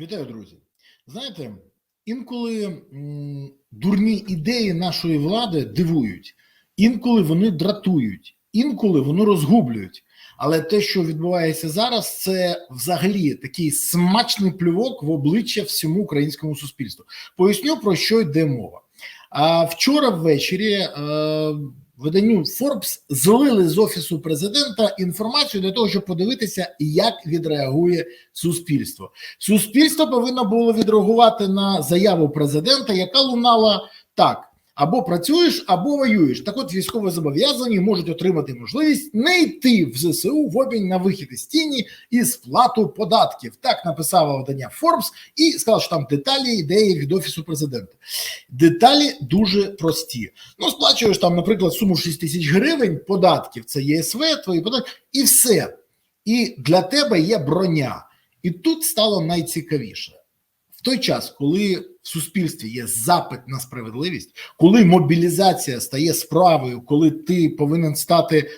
Вітаю, друзі. Знаєте, інколи дурні ідеї нашої влади дивують, інколи вони дратують, інколи вони розгублюють. Але те, що відбувається зараз, це взагалі такий смачний плювок в обличчя всьому українському суспільству. Поясню про що йде мова. А вчора ввечері е, виданню Forbes злили з офісу президента інформацію для того, щоб подивитися, як відреагує суспільство. Суспільство повинно було відреагувати на заяву президента, яка лунала так: або працюєш, або воюєш. Так, от військовозобов'язані можуть отримати можливість не йти в ЗСУ в обмін на вихід із тіні і сплату податків. Так написала видання Forbes і сказав, що там деталі ідеї від офісу президента. Деталі дуже прості. Ну, сплачуєш там, наприклад, суму 6 тисяч гривень податків, це ЄСВ, твої податки, і все. І для тебе є броня. І тут стало найцікавіше. В той час, коли суспільстві є запит на справедливість, коли мобілізація стає справою, коли ти повинен стати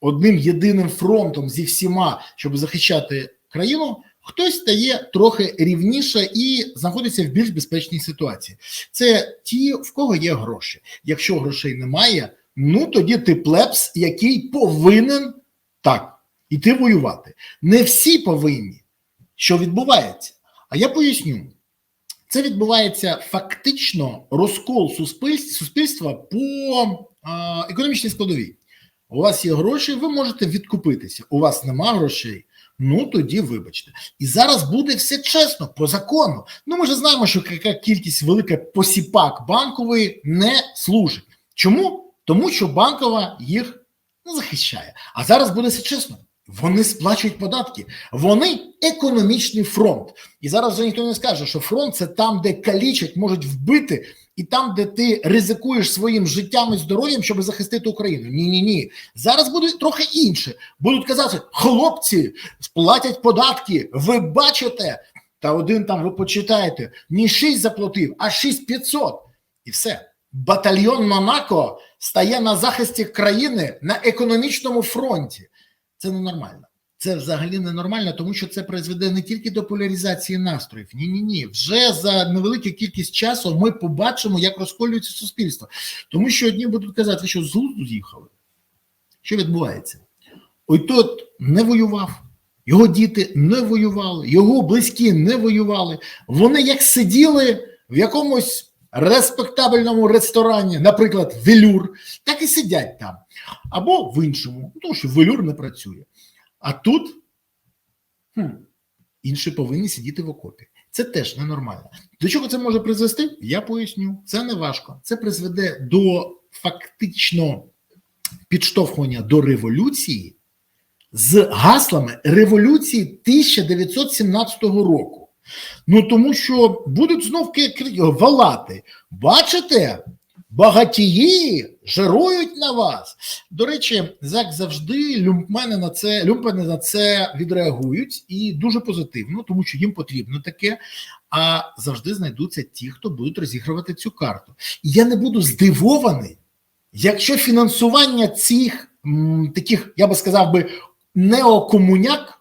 одним єдиним фронтом зі всіма, щоб захищати країну, хтось стає трохи рівніше і знаходиться в більш безпечній ситуації. Це ті, в кого є гроші. Якщо грошей немає, ну тоді ти плебс, який повинен так іти воювати. Не всі повинні. Що відбувається? А я поясню. Це відбувається фактично розкол суспільства по економічній складовій. У вас є гроші, ви можете відкупитися. У вас нема грошей. Ну тоді вибачте, і зараз буде все чесно по закону. Ну ми ж знаємо, що яка кількість велика посіпак банкової не служить. Чому? Тому що банкова їх не захищає. А зараз буде все чесно. Вони сплачують податки, вони економічний фронт. І зараз вже ніхто не скаже, що фронт це там, де калічать, можуть вбити, і там, де ти ризикуєш своїм життям і здоров'ям, щоб захистити Україну. Ні, ні, ні. Зараз буде трохи інше. Будуть казати, хлопці сплатять податки. Ви бачите? Та один там ви почитаєте, не 6 заплатив, а 6500. І все. Батальйон Монако стає на захисті країни на економічному фронті. Це ненормально. Це взагалі ненормально, тому що це призведе не тільки до поляризації настроїв. Ні, ні, ні. Вже за невелику кількість часу ми побачимо, як розколюється суспільство. Тому що одні будуть казати, що з глузду з'їхали. Що відбувається? Ой тот не воював, його діти не воювали, його близькі не воювали. Вони як сиділи в якомусь респектабельному ресторані, наприклад, велюр, так і сидять там. Або в іншому, тому що велюр не працює. А тут хм, інші повинні сидіти в окопі. Це теж ненормально. До чого це може призвести? Я поясню. Це не важко. Це призведе до фактично підштовхування до революції з гаслами революції 1917 року. Ну тому що будуть знов валати. Бачите, багатії жирують на вас. До речі, як завжди, люмпмени на це люмпени на це відреагують і дуже позитивно, тому що їм потрібно таке. А завжди знайдуться ті, хто будуть розігрувати цю карту. І я не буду здивований, якщо фінансування цих м, таких, я би сказав би, неокомуняк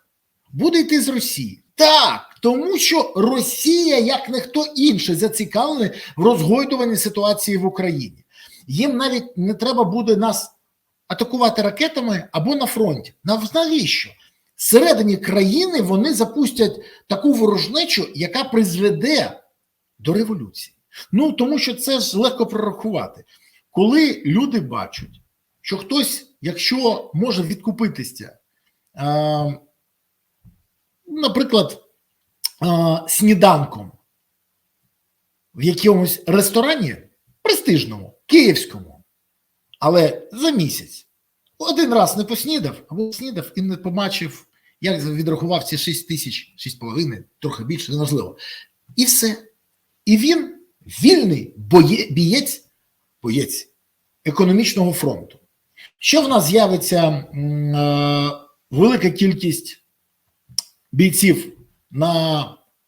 буде йти з Росії. Так. Тому що Росія, як ніхто інший, зацікавлений в розгойдуванні ситуації в Україні. Їм навіть не треба буде нас атакувати ракетами або на фронті. Навіщо? Всередині країни вони запустять таку ворожнечу, яка призведе до революції. Ну тому що це ж легко прорахувати. Коли люди бачать, що хтось, якщо може відкупитися, наприклад сніданком в якомусь ресторані престижному, київському, але за місяць один раз не поснідав, або снідав і не побачив, як відрахував ці 6 тисяч, 6,5, трохи більше, неможливо. І все. І він вільний боє, бієць, боєць економічного фронту. Що в нас з'явиться е, велика кількість бійців на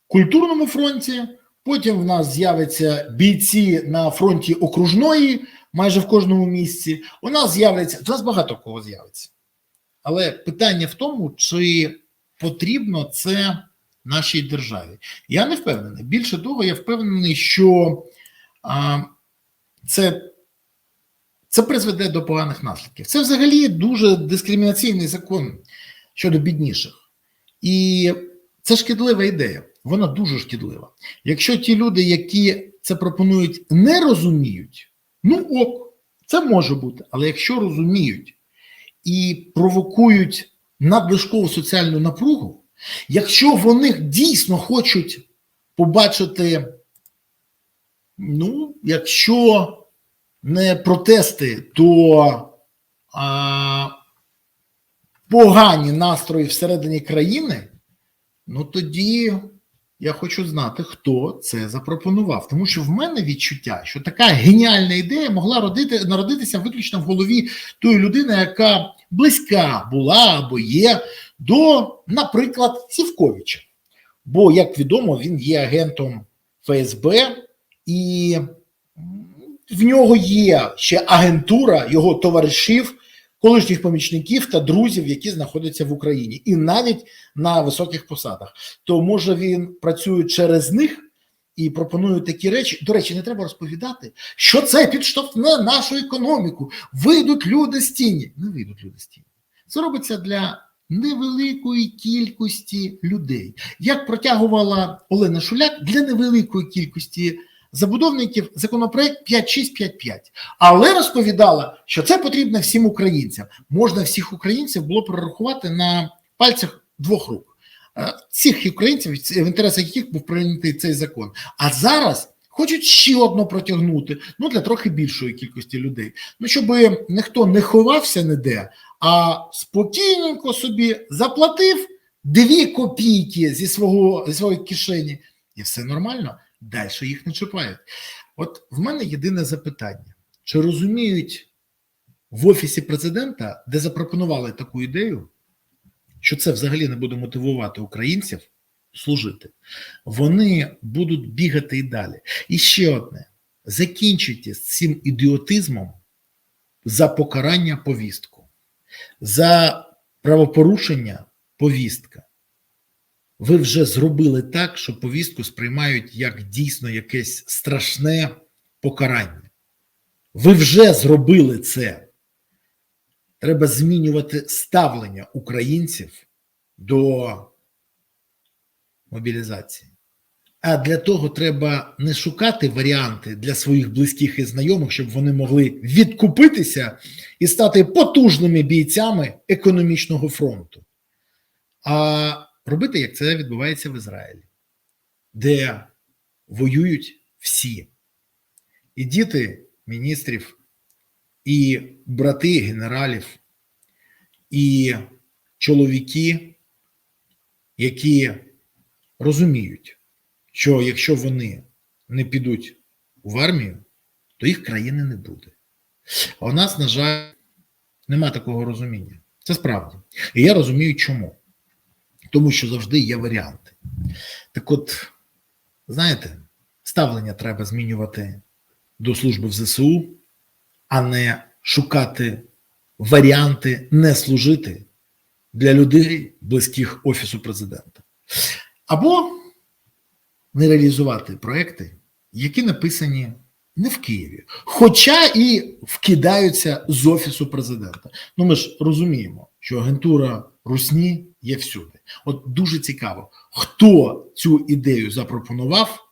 культурному фронті. Потім в нас з'являться бійці на фронті окружної, майже в кожному місці. У нас з'являться у нас багато кого з'явиться. Але питання в тому, чи потрібно це нашій державі. Я не впевнений. Більше того, я впевнений, що а, це, це призведе до поганих наслідків. Це взагалі дуже дискримінаційний закон щодо бідніших. І це шкідлива ідея. Вона дуже шкідлива. Якщо ті люди, які це пропонують, не розуміють, ну ок, це може бути. Але якщо розуміють і провокують надлишкову соціальну напругу, якщо вони дійсно хочуть побачити, ну, якщо не протести, то а, погані настрої всередині країни, ну тоді я хочу знати, хто це запропонував. Тому що в мене відчуття, що така геніальна ідея могла родити, народитися виключно в голові тої людини, яка близька була або є до, наприклад, Сівковича. Бо, як відомо, він є агентом ФСБ, і в нього є ще агентура його товаришів, колишніх помічників та друзів, які знаходяться в Україні, і навіть на високих посадах. То може він працює через них і пропонує такі речі. До речі, не треба розповідати, що це підштовхне нашу економіку. Вийдуть люди з тіні. Не вийдуть люди з тіні. Це робиться для невеликої кількості людей. Як протягувала Олена Шуляк для невеликої кількості забудовників законопроект 5655. Але розповідала, що це потрібно всім українцям. Можна всіх українців було прорахувати на пальцях двох рук. Е, Всіх українців, в інтересах яких був прийнятий цей закон. А зараз хочуть ще одно протягнути, ну для трохи більшої кількості людей. Ну, щоб ніхто не ховався ніде, а спокійненько собі заплатив дві копійки зі свого зі своєї кишені, і все нормально. Далі їх не чіпають. От в мене єдине запитання: чи розуміють в офісі президента, де запропонували таку ідею, що це взагалі не буде мотивувати українців служити, вони будуть бігати і далі. І ще одне: закінчуйте з цим ідіотизмом за покарання повістку, за правопорушення повістка. Ви вже зробили так, що повістку сприймають як дійсно якесь страшне покарання. Ви вже зробили це. Треба змінювати ставлення українців до мобілізації. А для того треба не шукати варіанти для своїх близьких і знайомих, щоб вони могли відкупитися і стати потужними бійцями економічного фронту. А робити, як це відбувається в Ізраїлі, де воюють всі. І діти міністрів, і брати генералів, і чоловіки, які розуміють, що якщо вони не підуть в армію, то їх країни не буде. А у нас, на жаль, нема такого розуміння. Це справді. І я розумію, чому. Тому що завжди є варіанти. Так от, знаєте, ставлення треба змінювати до служби в ЗСУ, а не шукати варіанти не служити для людей, близьких Офісу президента. Або не реалізувати проекти, які написані не в Києві, хоча і вкидаються з Офісу президента. Ну ми ж розуміємо, що агентура Русні є всюди. От дуже цікаво, хто цю ідею запропонував,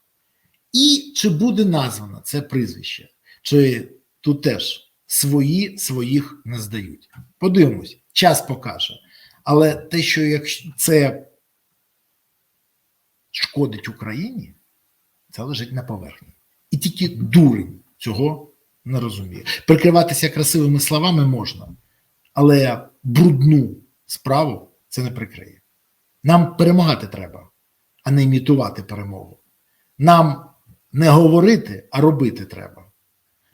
і чи буде названо це прізвище, чи тут теж свої своїх не здають. Подивимось, час покаже. Але те, що якщо це шкодить Україні, це лежить на поверхні. І тільки дурень цього не розуміє. Прикриватися красивими словами можна, але брудну справу це не прикриє. Нам перемагати треба, а не імітувати перемогу. Нам не говорити, а робити треба.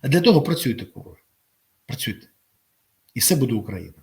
А для того працюйте, кого. Працюйте. І все буде Україна.